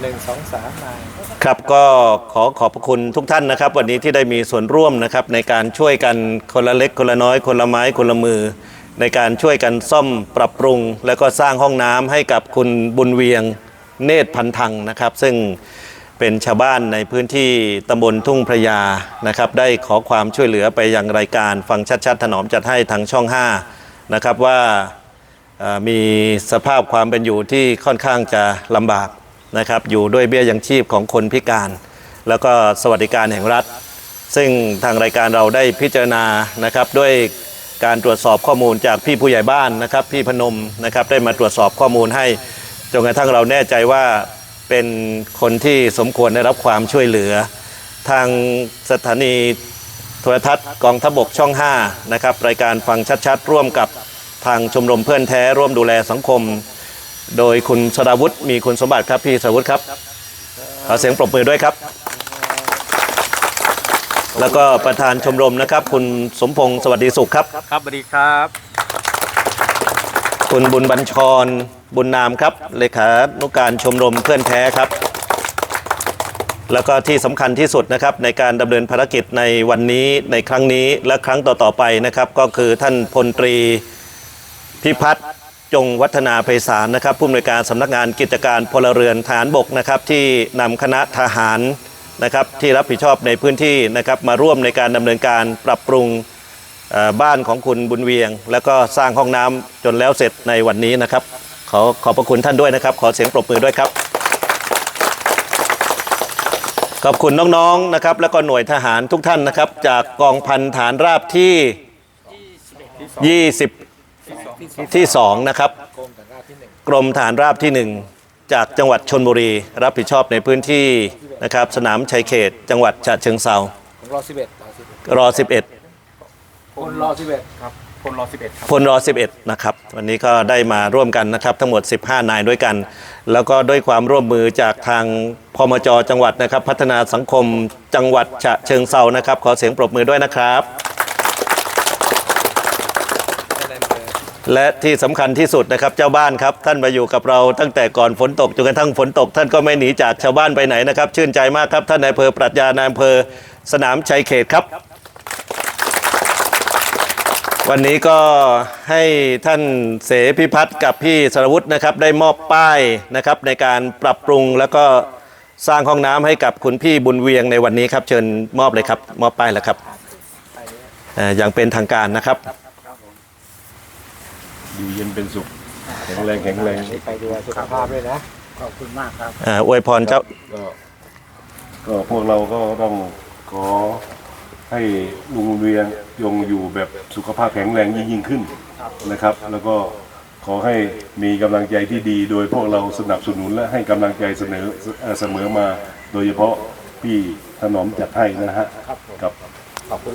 หนึ่งสองสามมาครับก็ขอขอบพระคุณทุกท่านนะครับ วันนี้ที่ได้มีส่วนร่วมนะครับ ในการช่วยกันคนละเล็กคนละน้อย คนละไม้คนละมือ ในการช่วยกันซ่อมปรับปรุง แล้วก็สร้างห้องน้ำให้กับคุณบุญเวียงเนตรพันธังนะครับ ซึ่งเป็นชาวบ้านในพื้นที่ตำบลทุ่งพระยานะครับ ได้ขอความช่วยเหลือไปยังรายการฟังชัดๆถนอมจัดให้ทางช่อง 5 นะครับว่า มีสภาพความเป็นอยู่ที่ค่อนข้างจะลำบากนะครับอยู่ด้วยเบี้ยยังชีพของคนพิการ แล้วก็สวัสดิการแห่งรัฐ ซึ่งทางรายการเราได้พิจารณานะครับด้วยการตรวจสอบข้อมูลจากพี่ผู้ใหญ่บ้านนะครับพี่พนมนะครับได้มาตรวจสอบข้อมูลให้จนกระทั่งเราแน่ใจว่าเป็นคนที่สมควรได้รับความช่วยเหลือ ทางสถานีโทรทัศน์กองทบกช่อง 5 นะครับรายการฟังชัดๆ ร่วมกับ ทางชมรมเพื่อนแท้ร่วมดูแลสังคม โดยคุณสราวุฒิมีคุณสมบัติครับพี่สราวุฒิครับขอเสียงปรบมือด้วยครับ แล้วก็ประธานชมรมนะครับ คุณสมพงศ์สวัสดีสุขครับ ครับสวัสดีครับ คุณบุญบัญชรบุญนามครับเลขานุการชมรมเพื่อนแท้ครับ แล้วก็ที่สำคัญที่สุดนะครับในการดำเนินภารกิจในวันนี้ในครั้งนี้และครั้งต่อๆไปนะครับ ก็คือท่านพลตรี พิพัฒน์จงวัฒนาไพศาลนะครับผู้อำนวยการสำนักงานกิจการพลเรือนทหารบกนะครับที่นำคณะทหารนะครับที่รับผิดชอบในพื้นที่นะครับมาร่วมในการดำเนินการปรับปรุงบ้านของคุณบุญเวียง แล้วก็สร้างห้องน้ำจนแล้วเสร็จในวันนี้นะครับ ขอขอบพระคุณท่านด้วยนะครับ ขอเสียงปรบมือด้วยครับ ขอบคุณน้องๆนะครับ แล้วก็หน่วยทหารทุกท่านนะครับ จากกองพันฐานราบที่ 20 ที่2นะครับกรมฐานราบที่1จากจังหวัดชนบุรี รับผิดชอบในพื้นที่นะครับสนามชัยเขต จังหวัดฉะเชิงเซาผมรอสิบเอ็ดรอสิบเอ็ดรอ11คนรอสิบเอ็ดครับคนรอสิบเอ็ดครับพลรอ11นะครับ วันนี้ก็ได้มาร่วมกันนะครับ ทั้งหมด 15 นายด้วยกัน แล้วก็ด้วยความร่วมมือจากทางพมจจังหวัดนะครับ พัฒนาสังคมจังหวัดฉะเชิงเซานะครับ ขอเสียงปรบมือด้วยนะครับ และที่สำคัญที่สุดนะครับเจ้าบ้านครับ ท่านมาอยู่กับเราตั้งแต่ก่อนฝนตกจนกระทั่งฝนตก ท่านก็ไม่หนีจากชาวบ้านไปไหนนะครับ ชื่นใจมากครับ ท่านนายอำเภอปรัชญานายอำเภอสนามชัยเขตครับ วันนี้ก็ให้ท่านเสพิพัฒน์กับพี่สรวุฒินะครับ ได้มอบป้ายนะครับในการปรับปรุงแล้วก็สร้างห้องน้ำให้กับคุณพี่บุญเวียงในวันนี้ครับ เชิญมอบเลยครับ มอบป้ายแล้วครับเอ่ออย่างเป็นทางการนะครับ อยู่เย็นเป็นสุข แข็งแรงแข็งแรงไปดูแลสุขภาพด้วยนะ ขอบคุณมากครับเอ่ออวยพรเจ้าก็ก็พวกเราก็ต้องขอให้ลุงเวียงยงอยู่แบบสุขภาพแข็งแรงยิ่งยิ่งขึ้นนะครับ แล้วก็ขอให้มีกำลังใจที่ดี โดยพวกเราสนับสนุนและให้กำลังใจเสนอเอ่อเสมอมา โดยเฉพาะพี่ถนอมจัดให้นะฮะครับขอบคุณ